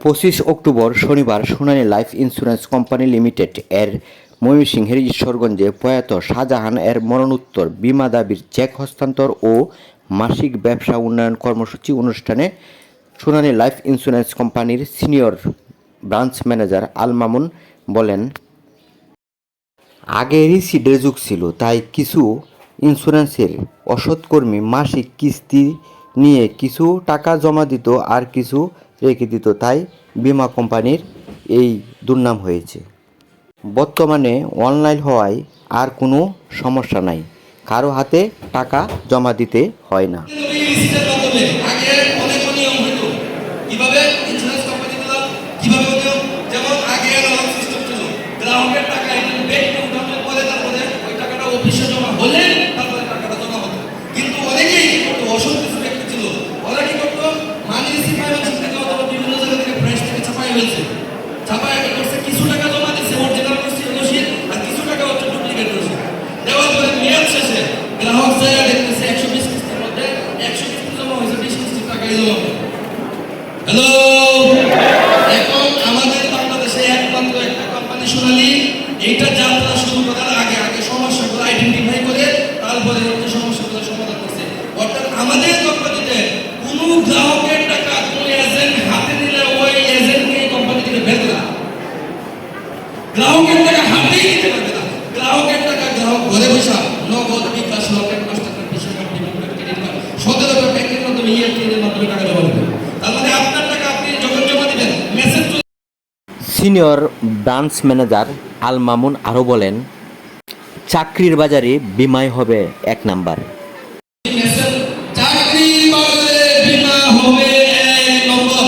পঁচিশ অক্টোবর শনিবার শুনানি লাইফ ইন্স্যুরেন্স কোম্পানি লিমিটেড এর ময়মনসিংহের ঈশ্বরগঞ্জে প্রয়াত শাহজাহান এর মরণোত্তর বিমা দাবির চেক হস্তান্তর ও মাসিক ব্যবসা উন্নয়ন কর্মসূচি অনুষ্ঠানে শুনানি লাইফ ইন্স্যুরেন্স কোম্পানির senior branch manager Al Mamun বলেন আগে রিসিডের যুগ ছিল, তাই কিছু ইন্স্যুরেন্সের অসৎকর্মী মাসিক কিস্তি নিয়ে কিছু টাকা জমা দিত আর কিছু রেখে দিত, তাই বীমা কোম্পানির এই দুর্নাম হয়েছে। বর্তমানে অনলাইন হওয়ায় আর কোনো সমস্যা নাই। কারও হাতে টাকা জমা দিতে হয় না তুমি রিসিটের মাধ্যমে আগে অনেক নিয়ম হতো কীভাবে ইন্স্যুরেন্স কোম্পানিগুলো কীভাবে হতো যেমন আগে অ্যানালগ সিস্টেম ছিল গ্রাহকের টাকা একটু ব্যাংকে উঠানোর পরে তারপরে ওই টাকাটা অফিসে জমা হলে তারপরে টাকাটা জমা হতো কিন্তু অনেকেই কি করতো অসৎ কিছু ব্যক্তি ছিল ওরা কি করতো মানি রিসিভ ফাইন্যান্স থেকে অথবা বিভিন্ন জায়গা থেকে ফ্রেশ থেকে ছাপাই হয়েছে ছাপাই করছে কিছু টাকা জমা দিচ্ছে অরিজিনাল রসিদ আর কিছু টাকা হচ্ছে ডুপ্লিকেট রসিদ দেওয়ার পরে মেয়াদ শেষে গ্রাহক যায় দেখতেছে একশো বিশ কিস্তির মধ্যে একশো কিস্তি জমা হয়েছে বিশ কিস্তির টাকাই জমা হ্যালো এখন আমাদের বাংলাদেশে একমাত্র একটা কোম্পানি শোনালি এইটা যাত্রা শুরু করার আগে আগে সমস্যাগুলো আইডেন্টিফাই করে তারপরে হচ্ছে সমস্যাগুলো সমাধান করছে অর্থাৎ আমাদের senior branch manager Al Mamun আরও বলেন চাকরির বাজারে বিমায় হবে এক নাম্বার মেসেজ চাকরি বাজারে বিমা হবে এক নম্বর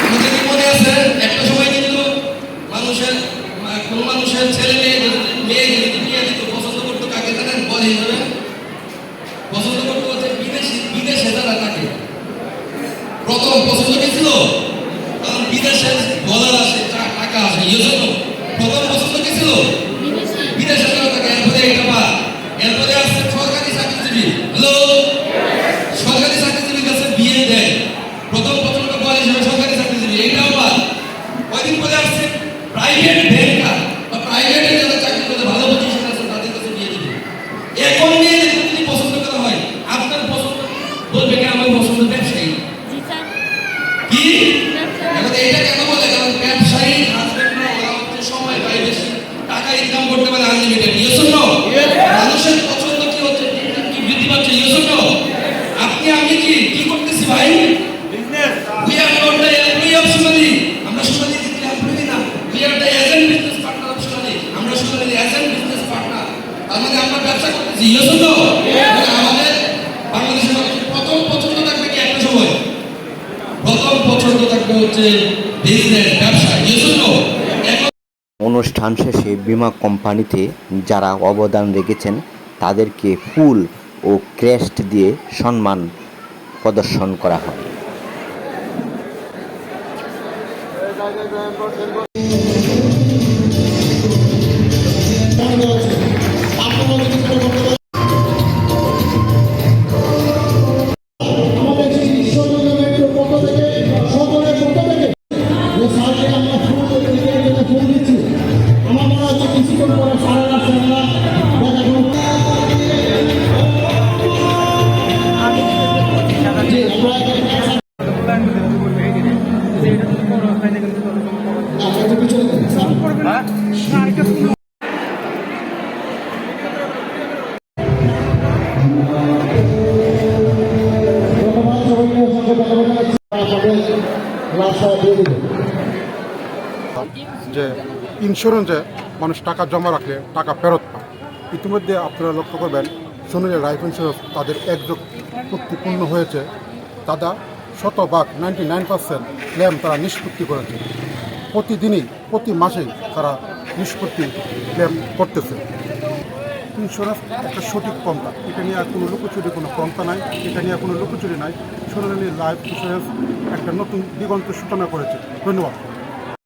আমাদের কি মনে আছে একটা সময় কিন্তু মানুষের মা- কোন মানুষের ছেলে মেয়ে যদি- মেয়ে যদি বিয়ে দিত পছন্দ করতো কাকে জানেন বল হিসেবে পছন্দ করতো হচ্ছে বিদেশি বিদেশে যারা থাকে প্রথম পছন্দ কি ছিল কারণ বিদেশে ডলার আসে টা- টাকা আসে এই জন্য প্রথম পছন্দ কি ছিল বিদেশে যারা থাকে এরপরে এটা বা এরপরে আসছে সরকারি চাকরিজীবী হ্যালো সরকারি চাকরিজীবীর কাছে বিয়ে দেয় প্রথম পছন্দ বল সরকারি চাকরিজীবী এইটাও বা কয়দিন পরে আসছে? প্রাইভেট ব্যাংকার বা প্রাইভেটে যারা চাকরি করে ভালো পজিশন আছে তাদের কাছে বিয়ে দিবে। এখন নিয়ে যদি পছন্দ করা হয়? আপনার পছন্দ বলবে কি আমার পছন্দ ব্যবসায়ী? কি? এখন কেন বলে? কারণ ব্যবসায়ী হাজবেন্ডরা ওরা হচ্ছে সময় পায় বেশি। টাকা ইনকাম করতে পারে আনলিমিটেড ইয়েস নো মানুষের পছন্দ কি হচ্ছে? কি বৃদ্ধি পাচ্ছে? ইয়েস নো আপনি আমি কি কি করতেছি ভাই? অনুষ্ঠান শেষে বীমা কোম্পানিতে যারা অবদান রেখেছেন তাদেরকে ফুল ও ক্রেস্ট দিয়ে সম্মান প্রদর্শন করা হয়। আমাদের যে ইন্স্যুরেন্সে মানুষ টাকা জমা রাখলে টাকা ফেরত পায়। ইতিমধ্যে আপনারা লক্ষ্য করবেন, সোনালী লাইফ ইন্স্যুরেন্স তাদের একযোগ চুক্তিপূর্ণ হয়েছে। তারা শতভাগ নাইনটি নাইন পার্সেন্ট ক্লেম তারা নিষ্পত্তি করেছে। প্রতিদিনই, প্রতি মাসেই তারা নিষ্পত্তি ক্লেম করতেছে। ইন্স্যুরেন্স একটা সঠিক পন্থা। এটা নিয়ে আর কোনো লুকোচুরি, কোনো পন্থা নাই। এটা নিয়ে কোনো লুকোচুরি নাই। সোনালী লাইফ ইন্স্যুরেন্স একটা নতুন দিগন্ত সূচনা করেছে। ধন্যবাদ।